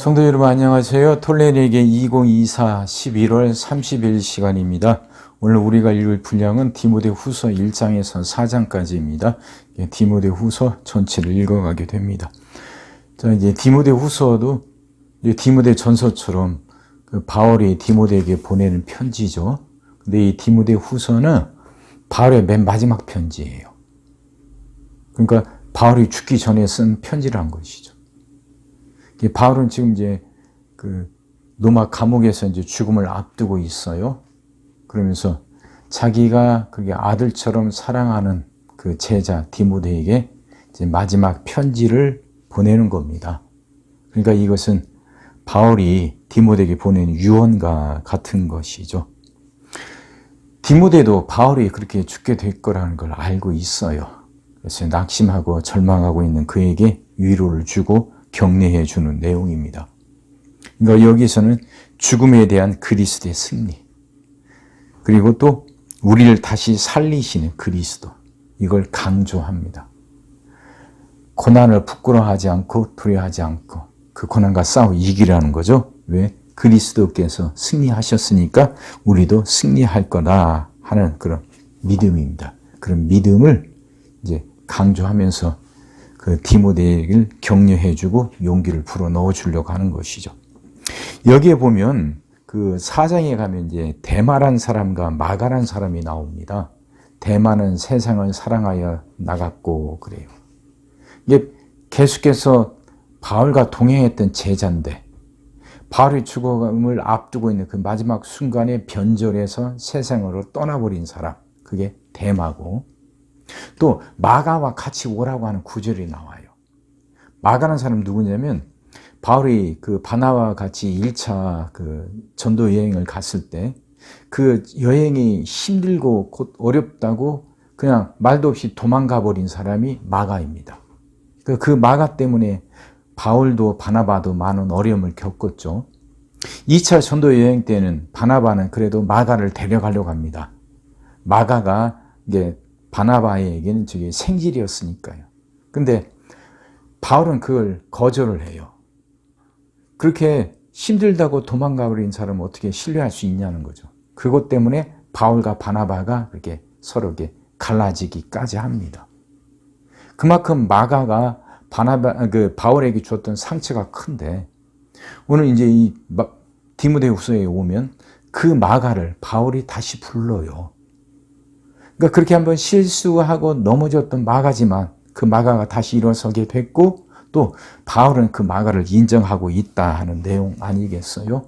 성도 여러분 안녕하세요. 톨레리에게 2024 11월 30일 시간입니다. 오늘 우리가 읽을 분량은 디모데 후서 1장에서 4장까지입니다. 디모데 후서 전체를 읽어가게 됩니다. 자, 이제 디모데 후서도 디모데 전서처럼 그 바울이 디모데에게 보내는 편지죠. 근데 이 디모데 후서는 바울의 맨 마지막 편지예요. 그러니까 바울이 죽기 전에 쓴 편지란 것이죠. 바울은 지금 이제 그 로마 감옥에서 이제 죽음을 앞두고 있어요. 그러면서 자기가 그게 아들처럼 사랑하는 그 제자 디모데에게 이제 마지막 편지를 보내는 겁니다. 그러니까 이것은 바울이 디모데에게 보낸 유언과 같은 것이죠. 디모데도 바울이 그렇게 죽게 될 거라는 걸 알고 있어요. 그래서 낙심하고 절망하고 있는 그에게 위로를 주고 격려해 주는 내용입니다. 그러니까 여기서는 죽음에 대한 그리스도의 승리, 그리고 또 우리를 다시 살리시는 그리스도, 이걸 강조합니다. 고난을 부끄러워하지 않고 두려워하지 않고 그 고난과 싸워 이기라는 거죠. 왜? 그리스도께서 승리하셨으니까 우리도 승리할 거다 하는 그런 믿음입니다. 그런 믿음을 이제 강조하면서 그 디모데를 격려해주고 용기를 불어 넣어주려고 하는 것이죠. 여기에 보면 그 사장에 가면 이제 대마란 사람과 마가란 사람이 나옵니다. 대마는 세상을 사랑하여 나갔고 그래요. 이게 계속해서 바울과 동행했던 제자인데 바울의 죽음을 앞두고 있는 그 마지막 순간에 변절해서 세상으로 떠나버린 사람 그게 대마고 또 마가와 같이 오라고 하는 구절이 나와요. 마가는 사람 누구냐면 바울이 그 바나와 같이 1차 그 전도 여행을 갔을 때 그 여행이 힘들고 곧 어렵다고 그냥 말도 없이 도망가 버린 사람이 마가입니다. 그, 그 마가 때문에 바울도 바나바도 많은 어려움을 겪었죠. 2차 전도 여행 때는 바나바는 그래도 마가를 데려가려고 합니다. 마가가 이게 바나바에게는 저게 생질이었으니까요. 근데 바울은 그걸 거절을 해요. 그렇게 힘들다고 도망가 버린 사람을 어떻게 신뢰할 수 있냐는 거죠. 그것 때문에 바울과 바나바가 그렇게 서로 게 갈라지기까지 합니다. 그만큼 마가가 바나바 그 바울에게 줬던 상처가 큰데 오늘 이제 이 디모데후서에 오면 그 마가를 바울이 다시 불러요. 그러니까 그렇게 한번 실수하고 넘어졌던 마가지만 그 마가가 다시 일어서게 됐고 또 바울은 그 마가를 인정하고 있다 하는 내용 아니겠어요?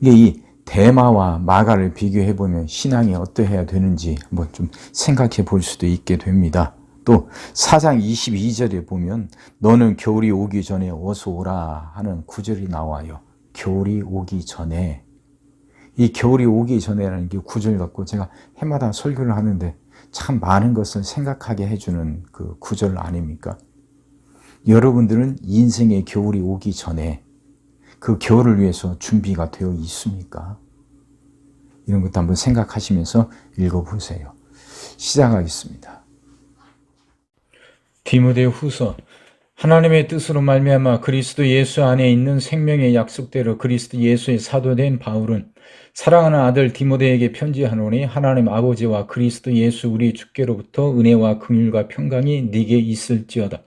이게 이 대마와 마가를 비교해 보면 신앙이 어떠해야 되는지 한번 좀 생각해 볼 수도 있게 됩니다. 또 사장 22절에 보면 너는 겨울이 오기 전에 어서 오라 하는 구절이 나와요. 겨울이 오기 전에 이 겨울이 오기 전에라는 게 구절 갖고 제가 해마다 설교를 하는데 참 많은 것을 생각하게 해주는 그 구절 아닙니까? 여러분들은 인생의 겨울이 오기 전에 그 겨울을 위해서 준비가 되어 있습니까? 이런 것도 한번 생각하시면서 읽어보세요. 시작하겠습니다. 디모데 후서 하나님의 뜻으로 말미암아 그리스도 예수 안에 있는 생명의 약속대로 그리스도 예수의 사도된 바울은 사랑하는 아들 디모데에게 편지하노니 하나님 아버지와 그리스도 예수 우리 주께로부터 은혜와 긍휼과 평강이 네게 있을지어다.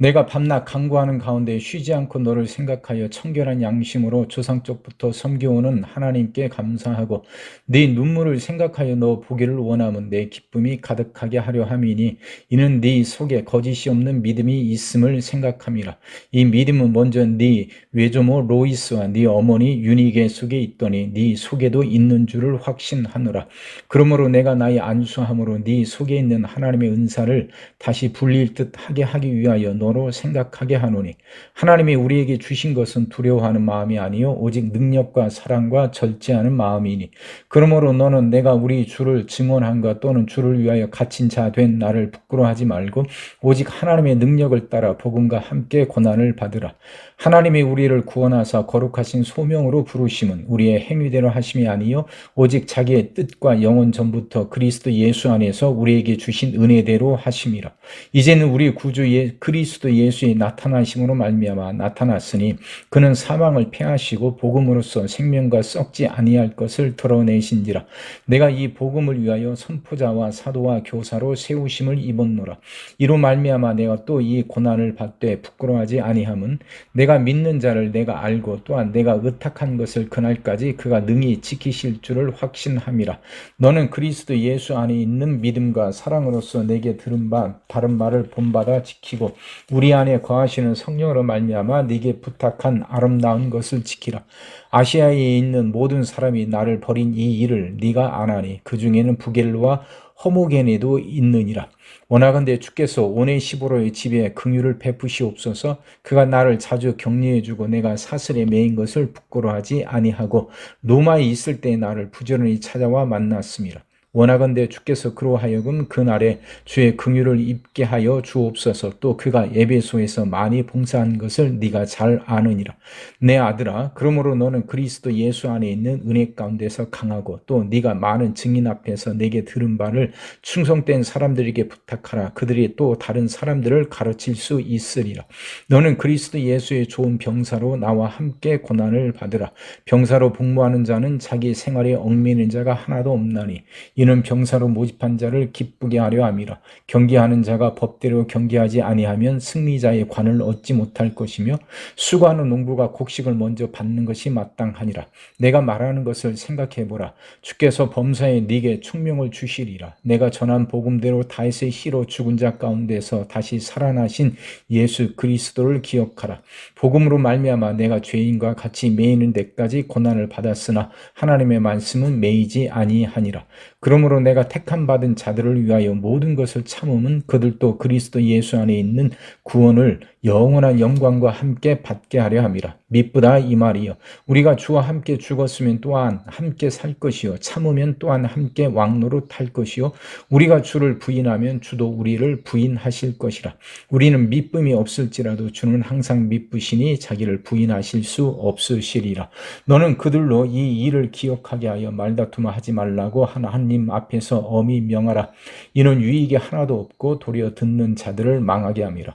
내가 밤낮 강구하는 가운데 쉬지 않고 너를 생각하여 청결한 양심으로 조상 쪽부터 섬겨오는 하나님께 감사하고 네 눈물을 생각하여 너 보기를 원하면 내 기쁨이 가득하게 하려 함이니 이는 네 속에 거짓이 없는 믿음이 있음을 생각함이라. 이 믿음은 먼저 네 외조모 로이스와 네 어머니 유니게 속에 있더니 네 속에도 있는 줄을 확신하노라. 그러므로 내가 나의 안수함으로 네 속에 있는 하나님의 은사를 다시 불릴 듯 하게 하기 위하여 너 너로 생각하게 하노니 하나님이 우리에게 주신 것은 두려워하는 마음이 아니요 오직 능력과 사랑과 절제하는 마음이니 그러므로 너는 내가 우리 주를 증언한가 또는 주를 위하여 갇힌 자 된 나를 부끄러워하지 말고 오직 하나님의 능력을 따라 복음과 함께 고난을 받으라 하나님이 우리를 구원하사 거룩하신 소명으로 부르심은 우리의 행위대로 하심이 아니요 오직 자기의 뜻과 영원 전부터 그리스도 예수 안에서 우리에게 주신 은혜대로 하심이라. 이제는 우리 구주 예, 그리스도 예수의 나타나심으로 말미암아 나타났으니 그는 사망을 패하시고 복음으로써 생명과 썩지 아니할 것을 드러내신지라. 내가 이 복음을 위하여 선포자와 사도와 교사로 세우심을 입었노라. 이로 말미암아 내가 또 이 고난을 받되 부끄러워하지 아니함은 내가 믿는 자를 내가 알고 또한 내가 의탁한 것을 그날까지 그가 능히 지키실 줄을 확신함이라. 너는 그리스도 예수 안에 있는 믿음과 사랑으로서 내게 들은 바 다른 말을 본받아 지키고 우리 안에 거하시는 성령으로 말미암아 네게 부탁한 아름다운 것을 지키라. 아시아에 있는 모든 사람이 나를 버린 이 일을 네가 아나니 그 중에는 부겔로와 허모게네도 있느니라. 원하건대 주께서 오네시보로의 집에 긍휼을 베푸시옵소서 그가 나를 자주 격려해 주고 내가 사슬에 매인 것을 부끄러워하지 아니하고 로마에 있을 때 나를 부지런히 찾아와 만났습니다. 원하건대 주께서 그로 하여금 그날에 주의 긍휼을 입게 하여 주옵소서. 또 그가 예배소에서 많이 봉사한 것을 네가 잘 아느니라. 내 아들아 그러므로 너는 그리스도 예수 안에 있는 은혜 가운데서 강하고 또 네가 많은 증인 앞에서 내게 들은 바를 충성된 사람들에게 부탁하라. 그들이 또 다른 사람들을 가르칠 수 있으리라. 너는 그리스도 예수의 좋은 병사로 나와 함께 고난을 받으라. 병사로 복무하는 자는 자기 생활에 얽매이는 자가 하나도 없나니 이는 병사로 모집한 자를 기쁘게 하려 함이라. 경계하는 자가 법대로 경계하지 아니하면 승리자의 관을 얻지 못할 것이며 수고하는 농부가 곡식을 먼저 받는 것이 마땅하니라. 내가 말하는 것을 생각해 보라. 주께서 범사에 네게 충명을 주시리라. 내가 전한 복음대로 다윗의 희로 죽은 자 가운데서 다시 살아나신 예수 그리스도를 기억하라. 복음으로 말미암아 내가 죄인과 같이 매이는 데까지 고난을 받았으나 하나님의 말씀은 매이지 아니하니라. 그러므로 내가 택함 받은 자들을 위하여 모든 것을 참음은 그들도 그리스도 예수 안에 있는 구원을 영원한 영광과 함께 받게 하려 함이라. 미쁘다 이 말이요. 우리가 주와 함께 죽었으면 또한 함께 살 것이요. 참으면 또한 함께 왕노로 탈 것이요. 우리가 주를 부인하면 주도 우리를 부인하실 것이라. 우리는 미쁨이 없을지라도 주는 항상 미쁘시니 자기를 부인하실 수 없으시리라. 너는 그들로 이 일을 기억하게 하여 말다툼을 하지 말라고 하나님 앞에서 엄히 명하라. 이는 유익이 하나도 없고 도리어 듣는 자들을 망하게 함이라.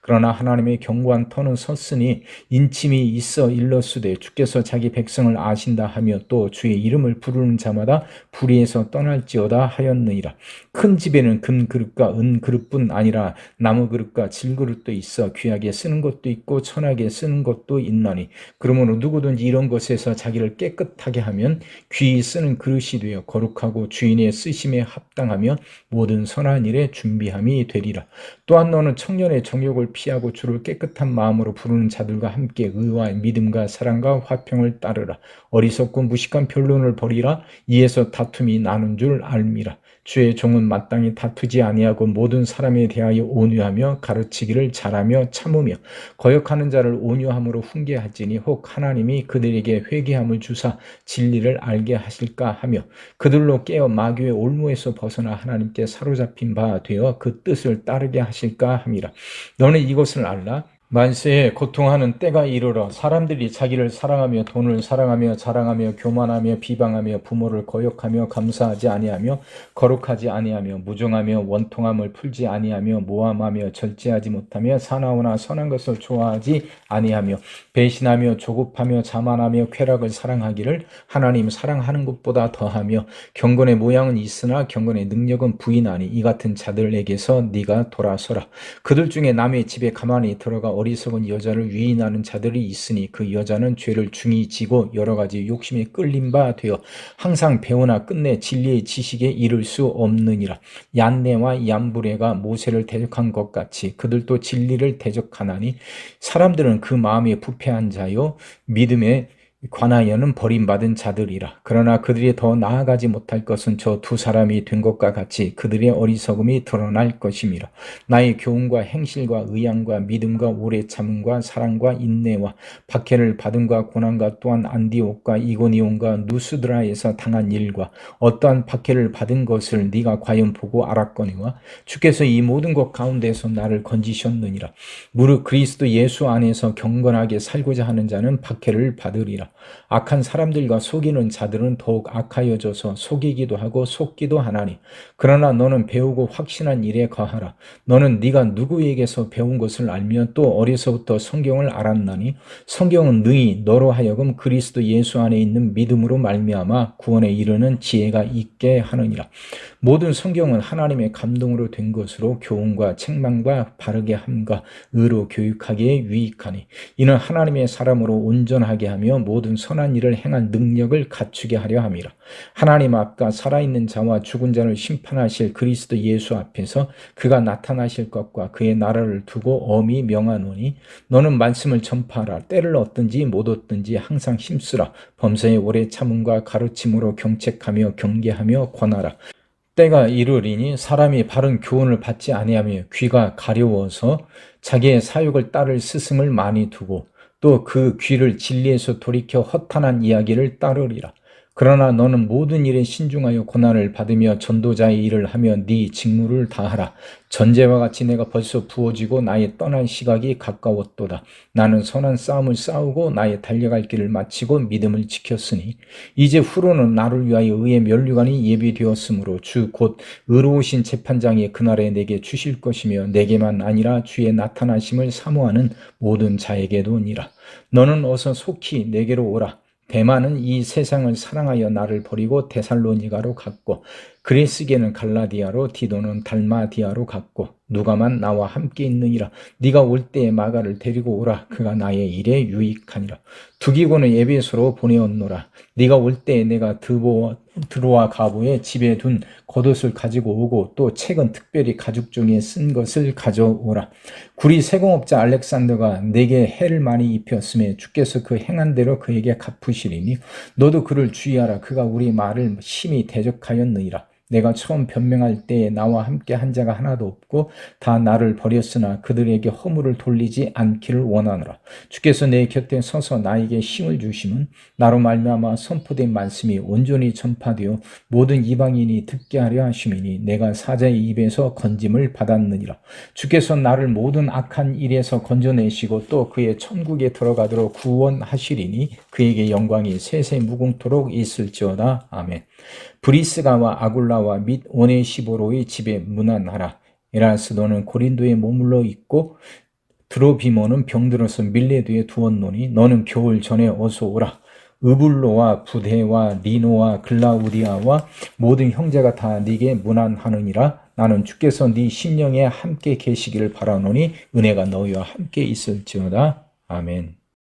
그러나 하나님의 견고한 터는 섰으니 인침이 있어 일렀으되 주께서 자기 백성을 아신다 하며 또 주의 이름을 부르는 자마다 불의에서 떠날지어다 하였느니라. 큰 집에는 금 그릇과 은 그릇뿐 아니라 나무 그릇과 질 그릇도 있어 귀하게 쓰는 것도 있고 천하게 쓰는 것도 있나니 그러므로 누구든지 이런 것에서 자기를 깨끗하게 하면 귀히 쓰는 그릇이 되어 거룩하고 주인의 쓰심에 합당하며 모든 선한 일에 준비함이 되리라. 또한 너는 청년의 정욕 을 피하고 주를 깨끗한 마음으로 부르는 자들과 함께 의와 믿음과 사랑과 화평을 따르라. 어리석고 무식한 변론을 버리라. 이에서 다툼이 나는 줄 알미라. 주의 종은 마땅히 다투지 아니하고 모든 사람에 대하여 온유하며 가르치기를 잘하며 참으며 거역하는 자를 온유함으로 훈계하지니 혹 하나님이 그들에게 회개함을 주사 진리를 알게 하실까 하며 그들로 깨어 마귀의 올무에서 벗어나 하나님께 사로잡힌 바 되어 그 뜻을 따르게 하실까 함이라 너는 이것을 알라 만세에 고통하는 때가 이르러 사람들이 자기를 사랑하며 돈을 사랑하며 자랑하며 교만하며 비방하며 부모를 거역하며 감사하지 아니하며 거룩하지 아니하며 무정하며 원통함을 풀지 아니하며 모함하며 절제하지 못하며 사나우나 선한 것을 좋아하지 아니하며 배신하며 조급하며 자만하며 쾌락을 사랑하기를 하나님 사랑하는 것보다 더하며 경건의 모양은 있으나 경건의 능력은 부인하니 이 같은 자들에게서 네가 돌아서라. 그들 중에 남의 집에 가만히 들어가 어리석은 여자를 유인하는 자들이 있으니 그 여자는 죄를 중히 지고 여러 가지 욕심에 끌린 바 되어 항상 배우나 끝내 진리의 지식에 이를 수 없느니라. 얀네와 얀부레가 모세를 대적한 것 같이 그들도 진리를 대적하나니 사람들은 그 마음에 부패한 자요 믿음에 관하여는 버림받은 자들이라. 그러나 그들이 더 나아가지 못할 것은 저 두 사람이 된 것과 같이 그들의 어리석음이 드러날 것임이라. 나의 교훈과 행실과 의향과 믿음과 오래 참음과 사랑과 인내와 박해를 받음과 고난과 또한 안디옥과 이고니온과 누스드라에서 당한 일과 어떠한 박해를 받은 것을 네가 과연 보고 알았거니와 주께서 이 모든 것 가운데서 나를 건지셨느니라. 무릇 그리스도 예수 안에서 경건하게 살고자 하는 자는 박해를 받으리라. 악한 사람들과 속이는 자들은 더욱 악하여져서 속이기도 하고 속기도 하나니. 그러나 너는 배우고 확신한 일에 거하라. 너는 네가 누구에게서 배운 것을 알며 또 어려서부터 성경을 알았나니? 성경은 능히 너로 하여금 그리스도 예수 안에 있는 믿음으로 말미암아 구원에 이르는 지혜가 있게 하느니라 모든 성경은 하나님의 감동으로 된 것으로 교훈과 책망과 바르게 함과 의로 교육하기에 유익하니 이는 하나님의 사람으로 온전하게 하며 모든 선한 일을 행한 능력을 갖추게 하려 함이라. 하나님 앞과 살아있는 자와 죽은 자를 심판하실 그리스도 예수 앞에서 그가 나타나실 것과 그의 나라를 두고 엄히 명하노니 너는 말씀을 전파하라. 때를 얻든지 못 얻든지 항상 힘쓰라. 범사의 오래 참음과 가르침으로 경책하며 경계하며 권하라. 때가 이르리니 사람이 바른 교훈을 받지 아니하며 귀가 가려워서 자기의 사욕을 따를 스승을 많이 두고 또 그 귀를 진리에서 돌이켜 허탄한 이야기를 따르리라. 그러나 너는 모든 일에 신중하여 고난을 받으며 전도자의 일을 하며 네 직무를 다하라. 전제와 같이 내가 벌써 부어지고 나의 떠난 시각이 가까웠도다. 나는 선한 싸움을 싸우고 나의 달려갈 길을 마치고 믿음을 지켰으니 이제 후로는 나를 위하여 의의 면류관이 예비되었으므로 주 곧 의로우신 재판장이 그날에 내게 주실 것이며 내게만 아니라 주의 나타나심을 사모하는 모든 자에게도니라. 너는 어서 속히 내게로 오라. 대만은 이 세상을 사랑하여 나를 버리고 데살로니가로 갔고 그레스게는 갈라디아로 디도는 달마디아로 갔고 누가만 나와 함께 있느니라. 네가 올 때에 마가를 데리고 오라. 그가 나의 일에 유익하니라. 두기고는 에베소로 보내었노라. 네가 올 때에 내가 드보 드로아 가보에 집에 둔 겉옷을 가지고 오고 또 책은 특별히 가죽 중에 쓴 것을 가져오라. 구리 세공업자 알렉산더가 내게 해를 많이 입혔음에 주께서 그 행한 대로 그에게 갚으시리니 너도 그를 주의하라. 그가 우리 말을 심히 대적하였느니라 내가 처음 변명할 때에 나와 함께 한 자가 하나도 없고 다 나를 버렸으나 그들에게 허물을 돌리지 않기를 원하노라. 주께서 내 곁에 서서 나에게 힘을 주심은 나로 말미암아 선포된 말씀이 온전히 전파되어 모든 이방인이 듣게 하려 하심이니 내가 사자의 입에서 건짐을 받았느니라. 주께서 나를 모든 악한 일에서 건져내시고 또 그의 천국에 들어가도록 구원하시리니 그에게 영광이 세세 무궁토록 있을지어다. 아멘. 브리스가와 아굴라와 및 오네시보로의 집에 문안하라. 에라스도는 고린도에 머물러 있고 드로비모는 병들어서 밀레드에 두었노니 너는 겨울 전에 어서 오라. 으불로와 부대와 리노와 글라우디아와 모든 형제가 다 네게 문안하느니라. 나는 주께서 네 심령에 함께 계시기를 바라노니 은혜가 너희와 함께 있을지어다. 아멘.